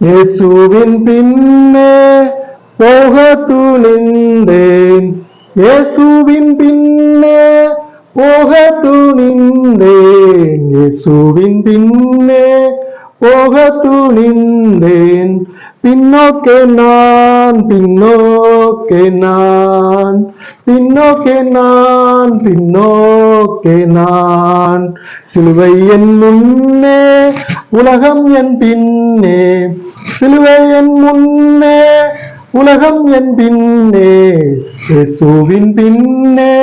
இயேசுவின் பின்னே போக துணிந்தேன் இயேசுவின் பின்னே போக துணிந்தேன் இயேசுவின் பின்னே போக துணிந்தேன் பின்னோக்கே நான் பின்னோக்கே நான் பின்னோக்கே நான் பின்னோக்கே நான் சிலுவை என் முன்னே உலகம் என் பின்னே சிலுவை என் முன்னே உலகம் என் பின்னே இயேசுவின் பின்னே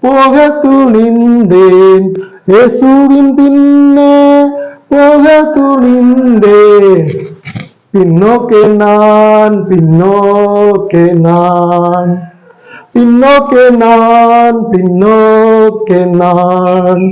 போக துணிந்தேன் இயேசுவின் பின்னே போக துணிந்தேன் பின்னோக்கே நான் பின்னோக்கே நான் பின்னோக்கே நான் பின்னோக்கே நான்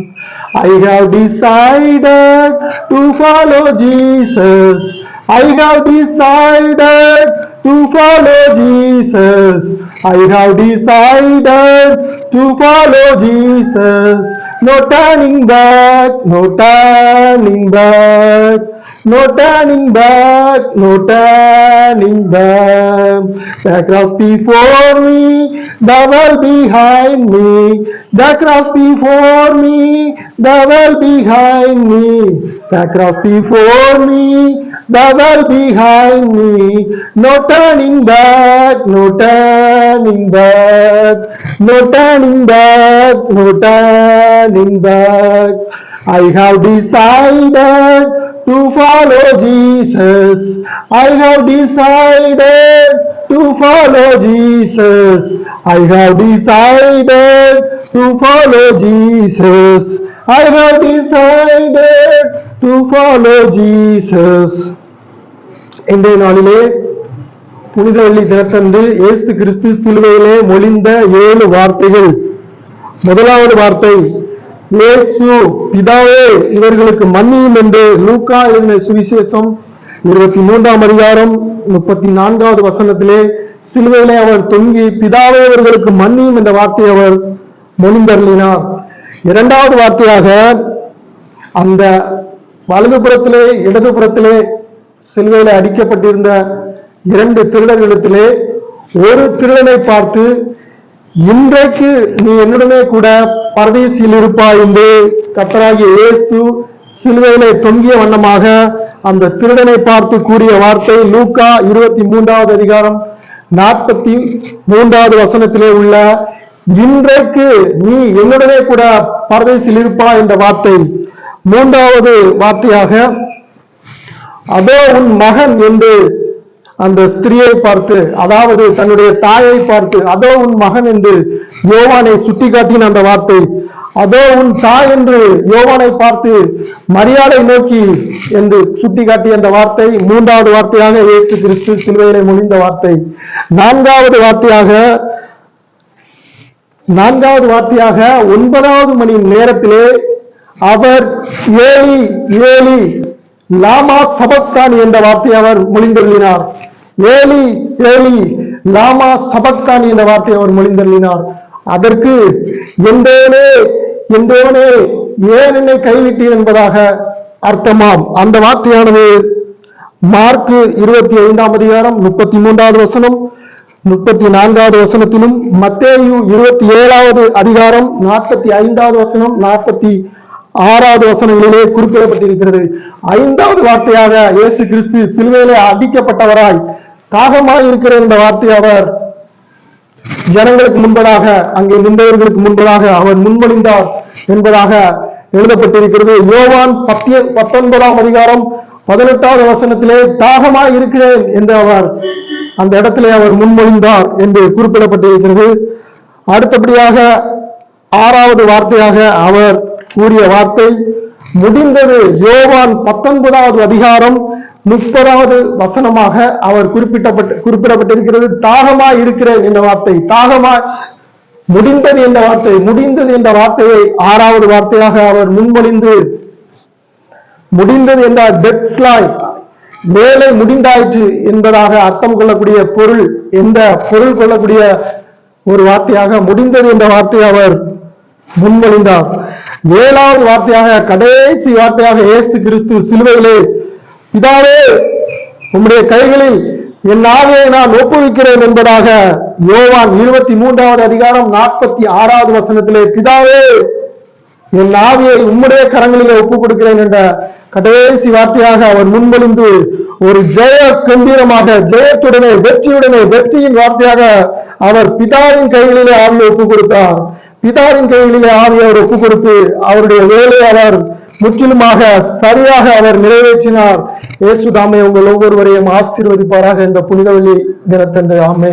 I have decided to follow Jesus. I have decided to follow Jesus. I have decided to follow Jesus. No turning back, no turning back. No turning back, no turning back. The cross before me, the world behind me. The cross before me, the world behind me. The cross before me, the world behind me. No turning back, no turning back. No turning back, no turning back. I have decided to follow Jesus. I have decided to follow Jesus. I have decided to follow Jesus. I have decided to follow Jesus. இன்றைய நாளிலே புனித வெள்ளி தினத்தன்று இயேசு கிறிஸ்து சிலுவையிலே மொழிந்த ஏழு வார்த்தைகள் முதலாவது வார்த்தை இயேசு பிதாவே இவர்களுக்கு மன்னியும் என்று லூக்கா எழுதின சுவிசேஷம் இருபத்தி மூன்றாம் அதிகாரம் முப்பத்தி நான்காவது வசனத்திலே சிலுவையிலே அவர் தொங்கி பிதாவே இவர்களுக்கு மன்னியும் என்ற வார்த்தையை அவர் மொழிந்தருளினார். இரண்டாவது வார்த்தையாக அந்த வலதுபுறத்திலே இடதுபுறத்திலே சிலுவையில அடிக்கப்பட்டிருந்த இரண்டு திருடர்களிடத்திலே ஒரு திருடனை பார்த்து இன்றைக்கு நீ என்னுடனே கூட பரதேசியில் இருப்பா என்று கத்தராகிய இயேசு சிலுவையிலே தொங்கிய வண்ணமாக அந்த திருடனை பார்த்து கூறிய வார்த்தை லூக்கா இருபத்தி மூன்றாவது அதிகாரம் நாற்பத்தி மூன்றாவது வசனத்திலே உள்ள இன்றைக்கு நீ என்னுடனே கூட பரதேசில் இருப்பா என்ற வார்த்தை. மூன்றாவது வார்த்தையாக அதோ உன் மகன் என்று அந்த ஸ்திரியை பார்த்து அதாவது தன்னுடைய தாயை பார்த்து அதோ உன் மகன் என்று யோவானை சுட்டிக்காட்டின அந்த வார்த்தை. அதோ உன் தாய் என்று யோவானை பார்த்து மரியாதை நோக்கி என்று சுட்டிக்காட்டிய அந்த வார்த்தை மூன்றாவது வார்த்தையாக இயேசு கிறிஸ்து சிலுவையிலே முடிந்த வார்த்தை. நான்காவது வார்த்தையாக நான்காவது வார்த்தையாக ஒன்பதாவது மணி நேரத்திலே அவர் ஏலி ஏலி லாமா சபஸ்தானி என்ற வார்த்தையை அவர் மொழிந்தொள்ளினார் ஏலி ஏலி லாமா சபக்தானி என்ற வார்த்தையை அவர் மொழிந்தருளினார். அதற்கு எந்தேனே எந்தேவனே ஏன் என்னை கைவிட்டீர் என்பதாக அர்த்தமாம். அந்த வார்த்தையானது மார்க்கு இருபத்தி ஐந்தாம் அதிகாரம் முப்பத்தி மூன்றாவது வசனம் முப்பத்தி நான்காவது வசனத்திலும் மத்தேயு இருபத்தி ஏழாவது அதிகாரம் நாற்பத்தி ஐந்தாவது வசனம் நாற்பத்தி ஆறாவது வசனங்களிலே குறிப்பிடப்பட்டிருக்கிறது. ஐந்தாவது வார்த்தையாக இயேசு கிறிஸ்து சிலுவையிலே அடிக்கப்பட்டவராய் தாகமாக இருக்கிற இந்த வார்த்தை அவர். ஜனங்களுக்கு முன்பதாக அங்கே நின்றவர்களுக்கு முன்பதாக அவர் முன்மொழிந்தார் என்பதாக எழுதப்பட்டிருக்கிறது. யோவான் பத்திய பத்தொன்பதாம் அதிகாரம் பதினெட்டாவது வசனத்திலே தாகமாக இருக்கிறேன் என்று அவர் அந்த இடத்திலே அவர் முன்மொழிந்தார் என்று குறிப்பிடப்பட்டிருக்கிறது. அடுத்தபடியாக ஆறாவது வார்த்தையாக அவர் கூறிய வார்த்தை முடிந்தது. யோவான் பத்தொன்பதாவது அதிகாரம் முப்பதாவது வசனமாக அவர் குறிப்பிட்டப்பட்டு குறிப்பிடப்பட்டிருக்கிறது. தாகமா இருக்கிறேன் என்ற வார்த்தை தாகமா முடிந்தது என்ற வார்த்தை முடிந்தது என்ற வார்த்தையை ஆறாவது வார்த்தையாக அவர் முன்மொழிந்து முடிந்தது என்ற டெப்ஸ்லாய் வேலை முடிந்தாயிற்று என்பதாக அர்த்தம் கொள்ளக்கூடிய பொருள் என்ற பொருள் கொள்ளக்கூடிய ஒரு வார்த்தையாக முடிந்தது என்ற வார்த்தையை அவர் முன்மொழிந்தார். ஏழாவது வார்த்தையாக கடைசி வார்த்தையாக இயேசு கிறிஸ்து சிலுவையிலே பிதாவே உம்முடைய கைகளில் என் ஆவியை நான் ஒப்புவிக்கிறேன் என்பதாக யோவான் இருபத்தி மூன்றாவது அதிகாரம் நாற்பத்தி ஆறாவது வசனத்திலே பிதாவே என் ஆவியை உம்முடைய கரங்களிலே ஒப்புக் கொடுக்கிறேன் என்ற கடைசி வார்த்தையாக அவர் முன்மொழிந்து ஒரு ஜெய கம்பீரமாக ஜெயத்துடனே வெற்றியுடனே வெற்றியின் வார்த்தையாக அவர் பிதாவின் கைகளிலே ஆவியை ஒப்புக் கொடுத்தார் பிதாவின் கைகளிலே ஆவியை அவர் ஒப்புக் கொடுத்து அவருடைய வேலையை அவர் முற்றிலுமாக சரியாக அவர் நிறைவேற்றினார். இயேசுதாமே உங்கள் ஒவ்வொருவரையும் ஆசீர்வதிப்பாராக இந்த புனிதவெளி தினத்தன்று. ஆமே